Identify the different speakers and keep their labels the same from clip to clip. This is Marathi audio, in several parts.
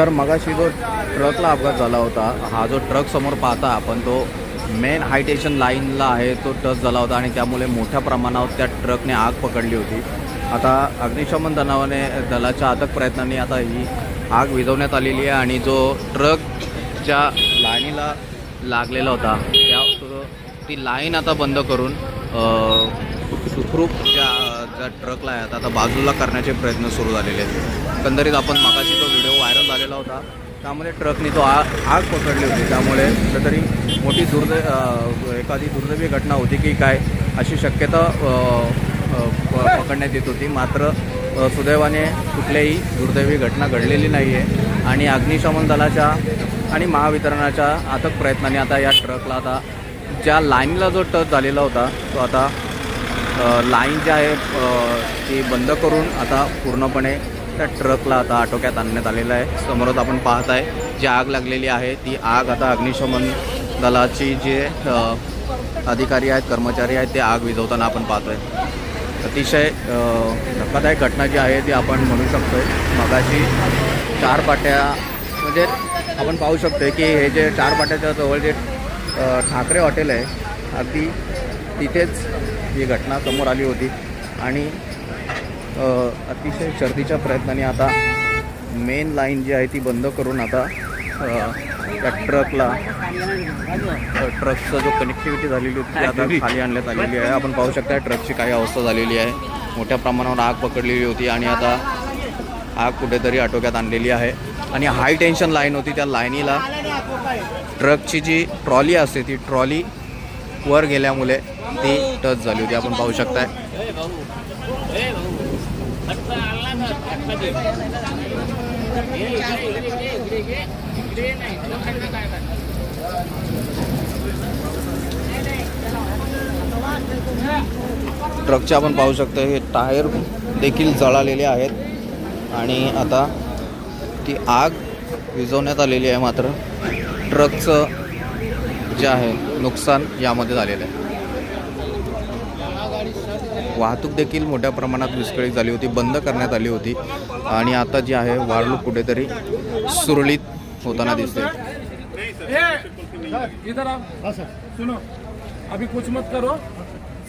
Speaker 1: तर मगाशी जो ट्रकला अपघात झाला होता हा जो ट्रक समोर पाहता आपण तो मेन हायटेशन लाईनला आहे तो टच झाला होता आणि त्यामुळे मोठ्या प्रमाणावर त्या ट्रकने आग पकडली होती. आता अग्निशमन दलावाने दलाच्या अथक प्रयत्नांनी आता ही आग विझवण्यात आलेली आहे आणि जो ट्रकच्या लाईनीला लागलेला होता त्या ती लाईन आता बंद करून सुखरूप ज्या ज्या ट्रकला आहे आता बाजूला करण्याचे प्रयत्न सुरू झालेले आहेत. एकंदरीत आपण मागाशी तो व्हिडिओ व्हायरल झालेला होता. त्यामुळे ट्रकने तो आ आग पकडली होती. त्यामुळे कुठेतरी मोठी दुर्दै एखादी दुर्दैवी घटना होती की काय अशी शक्यता प- पकडण्यात येत होती. मात्र सुदैवाने कुठल्याही दुर्दैवी घटना घडलेली नाही आहे आणि अग्निशमन दलाच्या आणि महावितरणाच्या अथक प्रयत्नाने आता या ट्रकला आता ज्या लाईनला जो टच झालेला होता तो आता लाईन जी आहे ती बंद करून आता पूर्णपणे त्या ट्रकला आता आटोक्यात आणण्यात आलेलं आहे. समोरच आपण पाहत आहे जी आग लागलेली आहे ती आग आता अग्निशमन दलाची जे अधिकारी आहेत कर्मचारी आहेत ते आग विझवताना आपण पाहतोय. अतिशय धक्कादायक घटना जी आहे ती आपण म्हणू शकतोय. मगाशी चार पाट्या म्हणजे आपण पाहू शकतो की हे जे चार पाट्याच्या जवळ जे ठाकरे हॉटेल आहे अगदी तिथेच ही घटना समोर आली होती. आणि अतिशय शर्दीच्या प्रयत्नाने आता मेन लाईन जी आहे ती बंद करून आता त्या ट्रकला ट्रकचं जो कनेक्टिव्हिटी झालेली होती ती आता खाली आणण्यात आलेली आहे. आपण पाहू शकता ट्रकची काही अवस्था झालेली आहे. मोठ्या प्रमाणावर आग पकडलेली होती आणि आता आग कुठेतरी आटोक्यात आणलेली आहे. आणि हाय टेन्शन लाईन होती त्या लाईनीला ट्रकची जी ट्रॉली असते ती ट्रॉली वर गेल्यामुळे ती टच झाली होती. आपण पाहू शकताय. ट्रकचे आपण पाहू शकतो हे टायर देखील जळालेले आहेत. आणि आता ती आग विझवण्यात आलेली आहे मात्र. ट्रकचं जे आहे नुकसान यामध्ये झालेलं आहे. वाहतूक देखील मोठ्या प्रमाणात विस्कळीत झाली होती बंद करण्यात आली होती. आणि आता जी आहे वाहतूक कुठेतरी सुरळीत होताना दिसते
Speaker 2: अभी कुछ मत करो.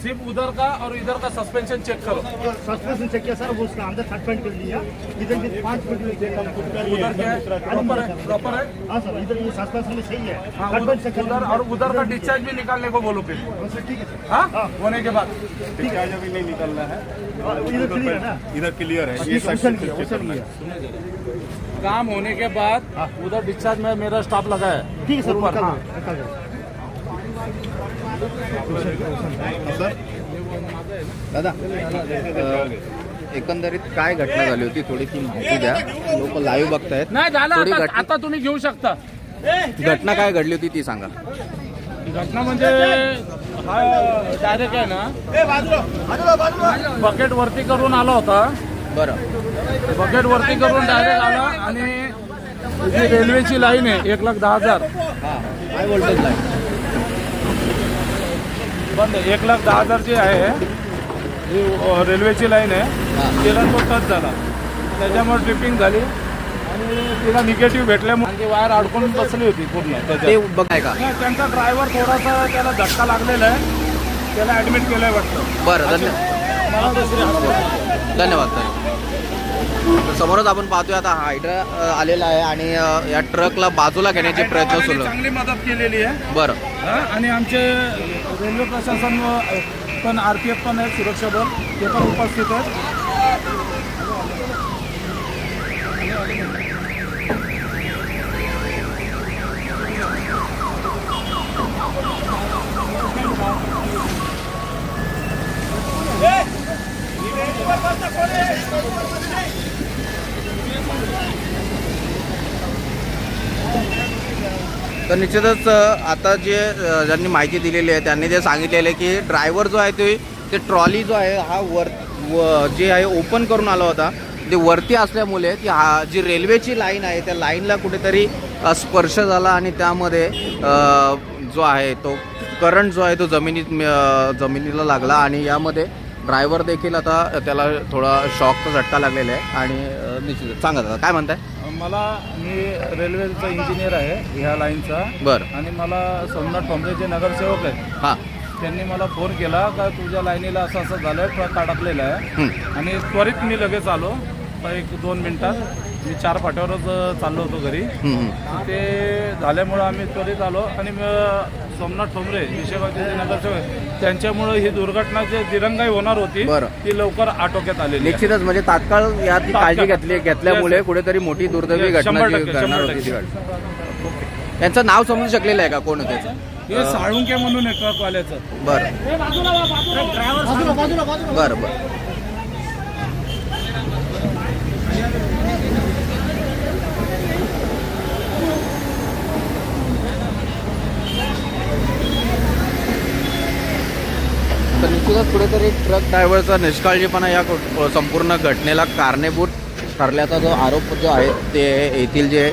Speaker 2: सिर्फ़ उधर का और इधर का सस्पेंशन चेक करो।
Speaker 3: सस्पेंशन चेक किया सर वो उसका अंदर थर्ड पॉइंट कर लिया। इधर के पाँच पॉइंट में चेक
Speaker 2: उधर क्या है? प्रॉपर है? प्रॉपर है?
Speaker 3: हाँ सर इधर ये सस्पेंशन में सही है।
Speaker 2: हाँ,
Speaker 3: थर्ड पॉइंट चेक
Speaker 2: उधर और उधर का डिस्चार्ज भी निकालने को बोलो फिर।
Speaker 3: ठीक है सर।
Speaker 2: हाँ? होने के बाद।
Speaker 4: डिस्चार्ज अभी नहीं निकलना है।
Speaker 3: हाँ, इधर क्लियर है ना?
Speaker 4: इधर क्लियर है। ये
Speaker 2: काम होने के बाद उधर डिस्चार्ज में मेरा स्टाफ लगा है।
Speaker 3: ठीक है सर
Speaker 2: ऊपर, हाँ।
Speaker 3: गया।
Speaker 1: दादा एकंदरीत काय घटना झाली होती? थोडी ती माहिती द्या. लोक लाईव्ह बघतायत.
Speaker 2: नाही झालं
Speaker 1: थोडी
Speaker 2: आता
Speaker 1: घटना
Speaker 2: आता तुम्ही घेऊ शकता.
Speaker 1: घटना काय घडली होती ती सांगा.
Speaker 2: घटना म्हणजे हा डायरेक्ट आहे ना. बकेट वरती करून आला होता.
Speaker 1: बरं.
Speaker 2: बकेट वरती करून डायरेक्ट आला आणि जी रेल्वेची लाईन आहे एक लाख दहा हजार.
Speaker 1: हां. हाय व्होल्टेज लाईन
Speaker 2: बंद आहे. एक लाख दहा हजार जी आहे ही रेल्वेची लाईन आहे तिला तो टच झाला. त्याच्यामुळे ट्रिपिंग झाली आणि तिला निगेटिव्ह भेटल्यामुळे ती वायर अडकून बसली होती पूर्ण त्याच्यात.
Speaker 1: बघाय का?
Speaker 2: त्यांचा ड्रायव्हर थोडासा त्याला धक्का लागलेला आहे. त्याला ऍडमिट केलंय वाटतं.
Speaker 1: बरं धन्यवाद धन्यवाद. समोरच आपण पाहतोय आता हायड्रा आलेला आहे आणि या ट्रकला बाजूला घेण्याचे प्रयत्न सुरू.
Speaker 2: चांगली मदत केलेली आहे.
Speaker 1: बरं.
Speaker 2: आणि आमचे रेल्वे प्रशासन पण आर पी एफ पण आहेत सुरक्षा दल ते पण उपस्थित आहेत.
Speaker 1: निश्चितच आता जे ज्यांनी माहिती दिलेली आहे त्यांनी ते सांगितलेलं आहे की ड्रायव्हर जो आहे ते ते ट्रॉली जो आहे हा वर व जे आहे ओपन करून आला होता ते वरती असल्यामुळे ती हा जी रेल्वेची लाईन आहे त्या लाईनला कुठेतरी स्पर्श झाला आणि त्यामध्ये जो आहे तो करंट जो आहे तो जमिनीत जमिनीला लागला आणि यामध्ये ड्रायव्हर देखील आता त्याला थोडा शॉकचा झटका लागलेला आहे आणि निश्चित सांगा दादा काय म्हणताय?
Speaker 2: मला मी रेल्वेचा इंजिनियर आहे ह्या लाईनचा.
Speaker 1: बरं.
Speaker 2: आणि मला सोमनाथ ठोंबरे जे नगरसेवक आहेत
Speaker 1: हां.
Speaker 2: त्यांनी मला फोन केला का तुझ्या लाईनीला असं असं झालं आहे ट्रक अडकलेला आहे. आणि त्वरित मी लगेच आलो एक दोन मिनिटात. मी चार फाट्यावरच चाललो होतो घरी. ते झाल्यामुळं आम्ही त्वरित आलो आणि म- सोमनाथ ठोंबरे विषयबाचे जे नगरसेवक त्यांच्यामुळं ही दुर्घटना जे दिरंगाई होणार होती.
Speaker 1: बरं.
Speaker 2: ती लवकर आटोक्यात आलेली आहे.
Speaker 1: निश्चितच म्हणजे तात्काळ याची काळजी घेतली घेतल्यामुळे कुठेतरी मोठी दुर्दैवी घटना जी
Speaker 2: टक्के,
Speaker 1: घडणार
Speaker 2: शंभर
Speaker 1: होती ती
Speaker 2: टक्के.
Speaker 1: घडली. त्यांचं नाव समजू शकलेलं आहे का? कोण होते?
Speaker 2: हे साळुंके म्हणून आहे ट्रकवाल्याचं
Speaker 1: बरं.
Speaker 3: बाजूला बाजूला बाजूला.
Speaker 1: बरं बरं. कुठेतरी ट्रक ड्रायव्हरचा निष्काळजीपणा या संपूर्ण घटनेला कारणीभूत ठरल्याचा जो आरोप जो आहे ते येथील जे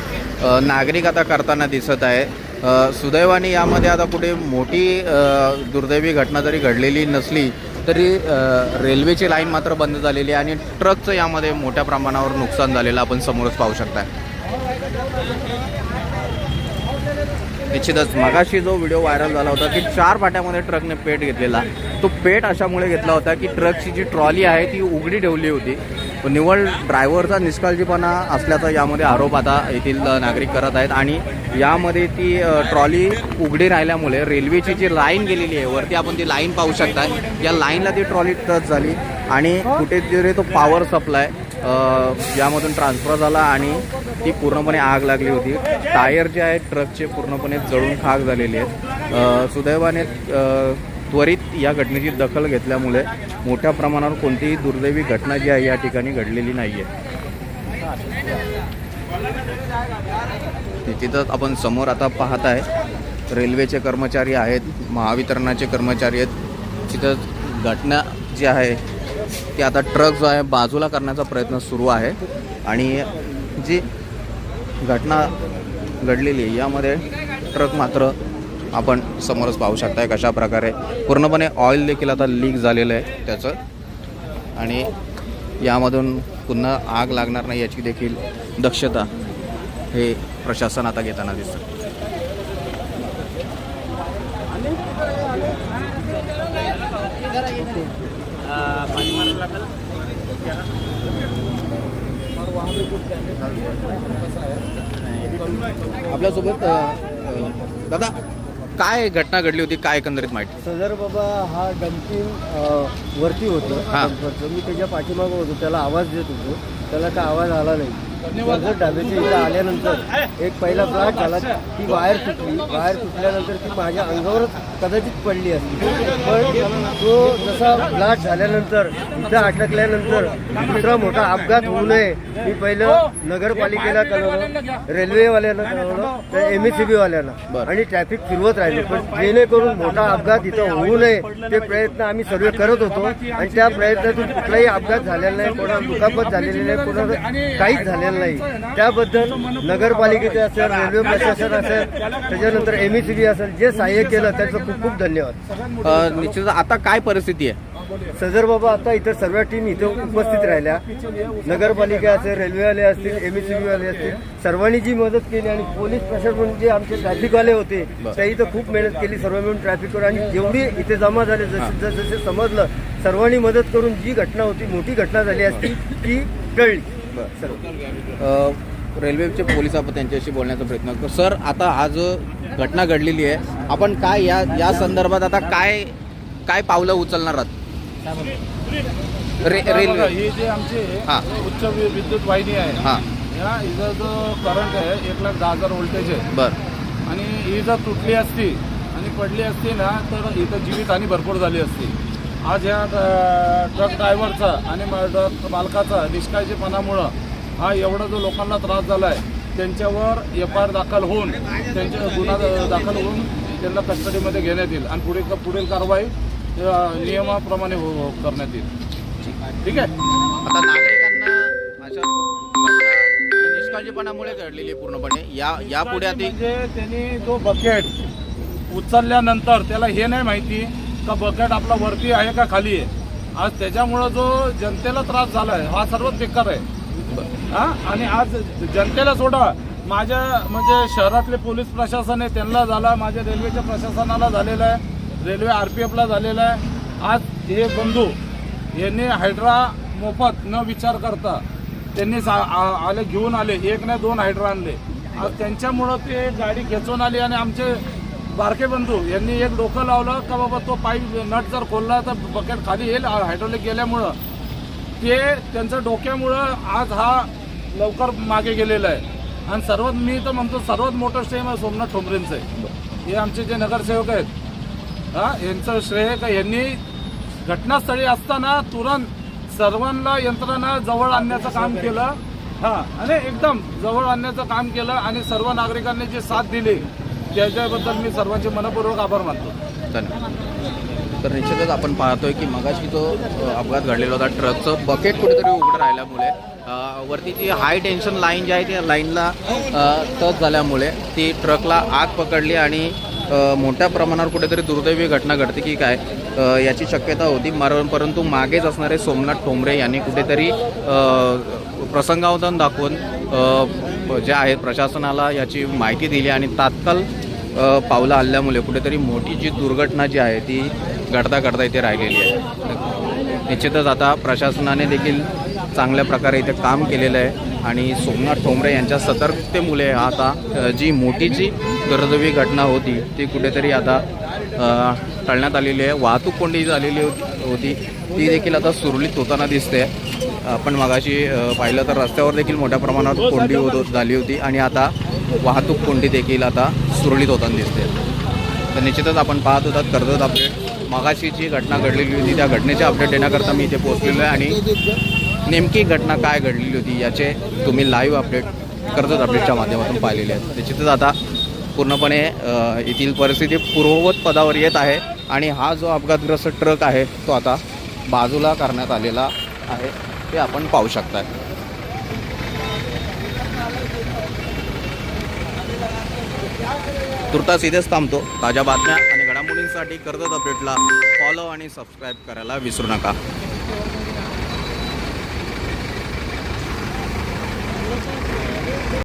Speaker 1: नागरिक आता करताना दिसत आहे. सुदैवाने यामध्ये आता कुठे मोठी दुर्दैवी घटना जरी घडलेली नसली तरी रेल्वेची लाईन मात्र बंद झालेली आहे आणि ट्रकचं यामध्ये मोठ्या प्रमाणावर नुकसान झालेलं आपण समोरच पाहू शकता निश्चितच मगाशी जो व्हिडिओ व्हायरल झाला होता की चार फाट्यामध्ये ट्रकने पेट घेतलेला. तो पेट अशामुळे घेतला होता की ट्रकची जी ट्रॉली आहे ती उघडी ठेवली होती. निव्वळ ड्रायव्हरचा निष्काळजीपणा असल्याचा यामध्ये आरोप आता येथील नागरिक करत आहेत आणि यामध्ये ती ट्रॉली उघडी राहिल्यामुळे रेल्वेची जी लाईन गेलेली आहे वरती आपण ती लाईन पाहू शकता या लाईनला ती ट्रॉली टच झाली आणि कुठेतरी तो पॉवर सप्लाय यामधून ट्रान्सफर झाला आणि ती पूर्णपणे आग लागली होती. टायर जे आहेत ट्रकचे पूर्णपणे जळून खाक झालेले आहेत. सुदैवाने त्वरित या घटनेची दखल घेतल्यामुळे मोठ्या प्रमाणावर कोणतीही दुर्दैवी घटना जी आहे या ठिकाणी घडलेली नाही आहे तिथंच आपण समोर आता पाहत आहे रेल्वेचे कर्मचारी आहेत महावितरणाचे कर्मचारी आहेत. तिथं घटना जी आहे की आता ट्रक जो आहे बाजूला करण्याचा प्रयत्न सुरू आहे. आणि जी घटना घडलेली आहे यामध्ये ट्रक मात्र आपण समोरच पाहू शकताय कशा प्रकारे. पूर्णपणे ऑइल देखील आता लीक झालेलं आहे त्याचं. आणि यामधून पुन्हा आग लागणार नाही याची देखील दक्षता हे प्रशासन आता घेताना दिसतं आपल्यासोबत अ, अ, दादा काय घटना घडली होती? काय एकंदरीत माहिती?
Speaker 5: सदर बाबा हा डम्पिंग वरती होतं
Speaker 1: हा.
Speaker 5: डंपरचं. मी त्याच्या पाठीमागं होतो. त्याला आवाज देत होतो. त्याला काय आवाज आला नाही. जर डाब्याच्या इथं आल्यानंतर एक पहिला ब्लास्ट झाला ती वायर तुटली वायर तुटल्यानंतर ती माझ्या अंगावरच कदाचित पडली असती. पण तो जसा ब्लास्ट झाल्यानंतर इथं अटकल्यानंतर दुसरा मोठा अपघात होऊ नये. मी पहिलं नगरपालिकेला कळवलं रेल्वेवाल्यांना कळवलं तर एम एस सी वाल्यांना
Speaker 1: बरं.
Speaker 5: आणि ट्रॅफिक फिरवत राहिलो. पण जेणेकरून मोठा अपघात इथं होऊ नये ते प्रयत्न आम्ही सर्व करत होतो. आणि त्या प्रयत्नातून कुठलाही अपघात झालेला नाही कोणाला दुखापत झालेली नाही कोणाला काहीच झालेलं नाही. त्याबद्दल नगरपालिकेचे असेल रेल्वे प्रशासन असेल त्याच्यानंतर एम ई सी बी असेल जे सहाय्य केलं त्याचं खूप खूप धन्यवाद.
Speaker 1: अ, निश्चितच आता काय परिस्थिती आहे?
Speaker 5: सदर बाबा आता इतर सर्व टीम इथं उपस्थित राहिल्या. नगरपालिका असेल रेल्वेवाले असतील एम एस सी वाले असतील सर्वांनी जी मदत केली आणि पोलीस प्रशासन जे आमचे ट्रॅफिकवाले होते त्या इथं खूप मेहनत केली सर्व मिळून ट्रॅफिकवर. आणि जेवढी इथे जमा झाले जसे जसे जसे समजलं सर्वांनी मदत करून जी घटना होती मोठी घटना झाली असती ती टळली
Speaker 1: रेल्वेचे पोलीस आपण त्यांच्याशी बोलण्याचा प्रयत्न करतो. सर आता हा जो घटना घडलेली आहे आपण काय या या संदर्भात आता काय काय पावलं उचलणार आहात? रे रेल्वे.
Speaker 2: ही जे आमची. उच्च विद्युत वाहिनी आहे
Speaker 1: हां.
Speaker 2: या हिचा जो करंट आहे एक लाख दहा हजार व्होल्टेज आहे.
Speaker 1: बरं.
Speaker 2: आणि ही जर तुटली असती आणि पडली असती ना तर इथं जीवितहानी भरपूर झाली असती. आज ह्या ट्रक ड्रायव्हरचा आणि ट्रक मालकाचा निष्काळजीपणामुळं हा एवढा जो लोकांना त्रास झाला आहे त्यांच्यावर एफ आय आर दाखल होऊन त्यांच्या गुन्हा दाखल होऊन त्यांना कस्टडीमध्ये घेण्यात येईल आणि पुढील पुढील कारवाई नियमाप्रमाणे हो- हो- करण्यात येईल. ठीक आहे?
Speaker 1: आता नागरिकांना अशा निष्काळजीपणामुळे घडलेली पूर्णपणे या यापुढे
Speaker 2: म्हणजे त्यांनी तो बकेट उचलल्यानंतर त्याला हे नाही माहिती का बकेट आपला वरती आहे का खाली आहे? आज त्याच्यामुळं जो जनतेला त्रास झाला आहे हा सर्वच बेकार आहे. हा? आणि आज जनतेला सोडा. माझ्या म्हणजे शहरातले पोलीस प्रशासन आहे त्यांना झाला माझ्या रेल्वेच्या प्रशासनाला झालेलं आहे रेल्वे आर पी एफला झालेला आहे. आज हे बंधू यांनी हायड्रा मोफत न विचार करता त्यांनी सा- आले घेऊन आले एक नाही दोन हायड्रा आणले. आज त्यांच्यामुळं ते गाडी खेचून आली आणि आमचे बारके बंधू यांनी एक डोकं लावलं का बाबा तो पाईप नट जर खोलला तर बकेट खाली येईल हायड्रोलिक गेल्यामुळं. ते त्यांच्या डोक्यामुळं आज हा लवकर मागे गेलेला आहे. आणि सर्वात मी तर म्हणतो सर्वात मोठं श्रेय मला सोमनाथ ठोंबरेंचं आहे. हे आमचे जे नगरसेवक आहेत. हा यांचं श्रेय का? यांनी घटनास्थळी असताना तुरंत सर्वांना यंत्रणा जवळ आणण्याचं काम केलं. हा आणि एकदम जवळ आणण्याचं काम केलं आणि सर्व नागरिकांनी जे साथ दिली त्याच्याबद्दल मी सर्वांचे मनपूर्वक आभार मानतो.
Speaker 1: धन्यवाद. तर निश्चितच आपण पाहतोय की मगाशी जो अपघात घडलेला होता ट्रकचं बकेट कुठेतरी उघडं राहिल्यामुळे वरती जी हाय टेन्शन लाईन जी आहे त्या लाईनला टच झाल्यामुळे ती ट्रकला आग पकडली आणि मोठ्या प्रमाणावर कुठेतरी दुर्दैवी घटना घडते की काय याची शक्यता होती. मर परंतु मागेच असणारे सोमनाथ ठोंबरे यांनी कुठेतरी प्रसंगावधान दाखवून जे आहे प्रशासनाला याची माहिती दिली आणि तात्काळ पावलं आणल्यामुळे कुठेतरी मोठी जी दुर्घटना जी आहे ती घडता घडता इथे राहिलेली आहे. निश्चितच आता प्रशासनाने देखील चांगल्या प्रकारे इथे काम केलेलं आहे आणि सोमनाथ ठोंबरे यांच्या सतर्कतेमुळे आता जी मोठी जी दुर्दैवी घटना होती ती कुठेतरी आता टळण्यात टाळण्यात आलेली आहे. वाहतूक कोंडी झालेली होती होती ती देखील आता सुरळीत होताना दिसते. आपण मगाशी पाहिलं तर रस्त्यावर देखील मोठ्या प्रमाणात कोंडी होत झाली होती आणि आता वाहतूक कोंडी देखील आता सुरळीत होताना दिसते. तर निश्चितच आपण पाहत होतात कर्जत अपडेट. मगाशी जी घटना घडलेली होती त्या घटनेचे अपडेट देण्याकरता मी इथे पोहोचलेलो आहे आणि नेमकी घटना काय घडलेली होती याचे तुम्ही लाईव्ह अपडेट कर्जत अपडेटच्या माध्यमातून पाहिलेले आहेत. निश्चितच आता पूर्णपणे येथील परिस्थिती पूर्ववत पदावर येत आहे आणि हा जो अपघातग्रस्त ट्रक आहे तो आता बाजूला करण्यात आलेला आहे ते आपण पाहू शकता तुर्तास इथेच थांबतो. ताज्या बातम्या आणि घडामोडींसाठी कर्जत अपडेटला फॉलो आणि सबस्क्राईब करायला विसरू नका.